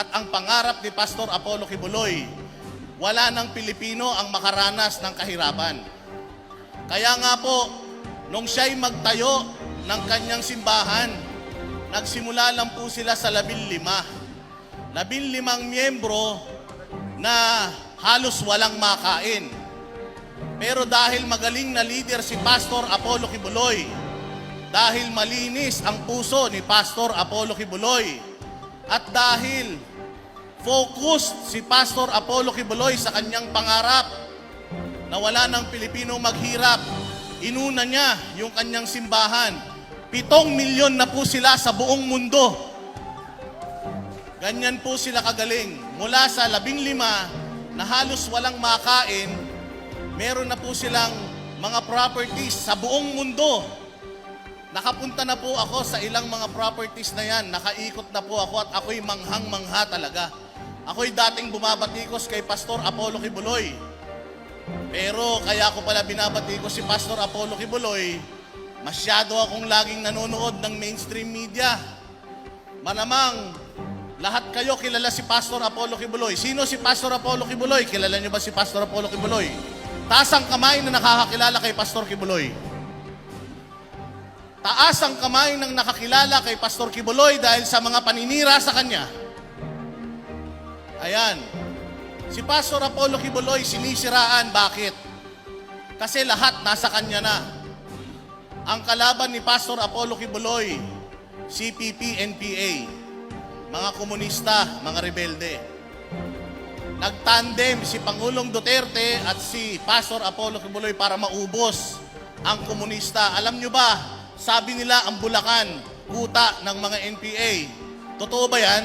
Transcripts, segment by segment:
at ang pangarap ni Pastor Apollo Kibuloy. Wala ng Pilipino ang makaranas ng kahirapan. Kaya nga po, nung siya'y magtayo ng kanyang simbahan, nagsimula lang po sila sa labil lima. Labil limang miyembro na halos walang makain. Pero dahil magaling na leader si Pastor Apollo Kibuloy, dahil malinis ang puso ni Pastor Apollo Kibuloy, at dahil focused si Pastor Apollo Kibuloy sa kanyang pangarap na wala ng Pilipino maghirap, inuna niya yung kanyang simbahan. Pitong milyon na po sila sa buong mundo. Ganyan po sila kagaling. Mula sa labing lima na halos walang makain, meron na po silang mga properties sa buong mundo. Nakapunta na po ako sa ilang mga properties na yan. Nakaikot na po ako at ako'y manghang-mangha talaga. Ako'y dating bumabatikos kay Pastor Apollo Kibuloy. Pero kaya ko pala binabati ko si Pastor Apollo Kibuloy, masyado akong laging nanonood ng mainstream media. Manamang, lahat kayo kilala si Pastor Apollo Kibuloy. Sino si Pastor Apollo Kibuloy? Kilala niyo ba si Pastor Apollo Kibuloy? Taas ang kamay na nakakakilala kay Pastor Kibuloy. Taas ang kamay ng nakakilala kay Pastor Kibuloy dahil sa mga paninira sa kanya. Ayan. Si Pastor Apollo Kibuloy sinisiraan. Bakit? Kasi lahat nasa kanya na. Ang kalaban ni Pastor Apollo Kibuloy, CPP, NPA, mga komunista, mga rebelde. Nagtandem si Pangulong Duterte at si Pastor Apollo Kibuloy para maubos ang komunista. Alam nyo ba, sabi nila ang Bulacan, kuta ng mga NPA. Totoo ba yan?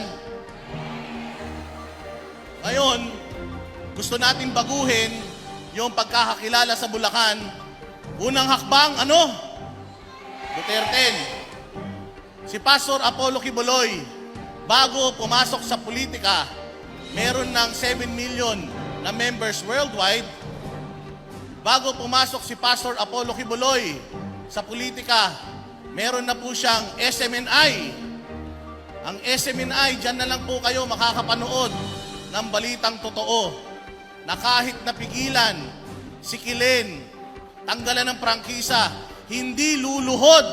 Ngayon, gusto natin baguhin yung pagkakakilala sa Bulacan. Unang hakbang, ano? Duterte. Si Pastor Apollo Kibuloy, bago pumasok sa politika, meron ng 7 million na members worldwide. Bago pumasok si Pastor Apollo Kibuloy sa politika, meron na po siyang SMNI. Ang SMNI, dyan na lang po kayo makakapanood ng balitang totoo na kahit napigilan, sikilin, tanggalan ng prangkisa, hindi luluhod.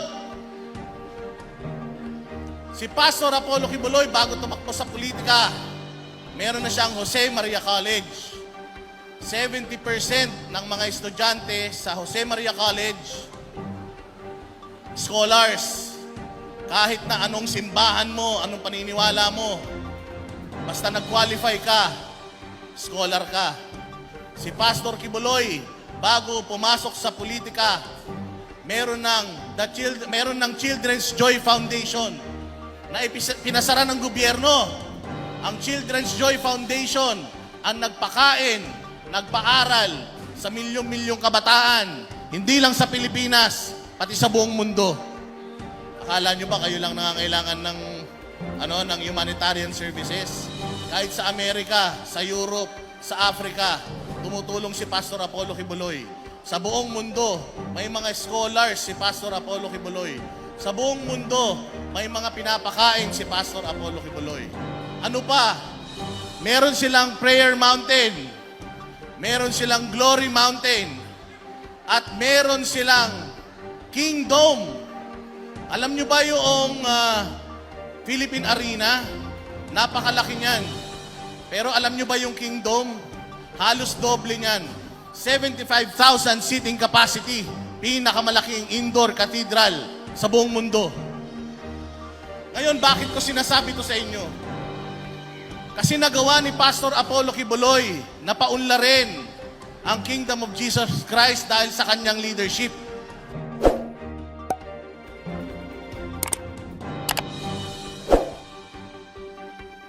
Si Pastor Apollo Kibuloy, bago tumakbo sa politika, meron na siyang Jose Maria College. 70% ng mga estudyante sa Jose Maria College, scholars. Kahit na anong simbahan mo, anong paniniwala mo, basta nag-qualify ka, scholar ka. Si Pastor Kibuloy, bago pumasok sa politika, meron ng, the child, meron ng Children's Joy Foundation na pinasara ng gobyerno. Ang Children's Joy Foundation ang nagpakain, nagpaaral sa milyong-milyong kabataan, hindi lang sa Pilipinas, pati sa buong mundo. Akala nyo ba kayo lang nangangailangan ng ano ng humanitarian services? Kahit sa Amerika, sa Europe, sa Africa, tumutulong si Pastor Apollo Kibuloy. Sa buong mundo, may mga scholars si Pastor Apollo Kibuloy. Sa buong mundo, may mga pinapakain si Pastor Apollo Kibuloy. Ano pa? Meron silang prayer mountain. Meron silang glory mountain. At meron silang kingdom. Alam nyo ba yung ah, Philippine Arena? Napakalaki niyan. Pero alam nyo ba yung kingdom? Halos doble niyan. 75,000 seating capacity. Pinakamalaking indoor cathedral sa buong mundo. Ngayon, bakit ko sinasabi to sa inyo? Kasi nagawa ni Pastor Apollo Kibuloy na paunlarin ang Kingdom of Jesus Christ dahil sa kanyang leadership.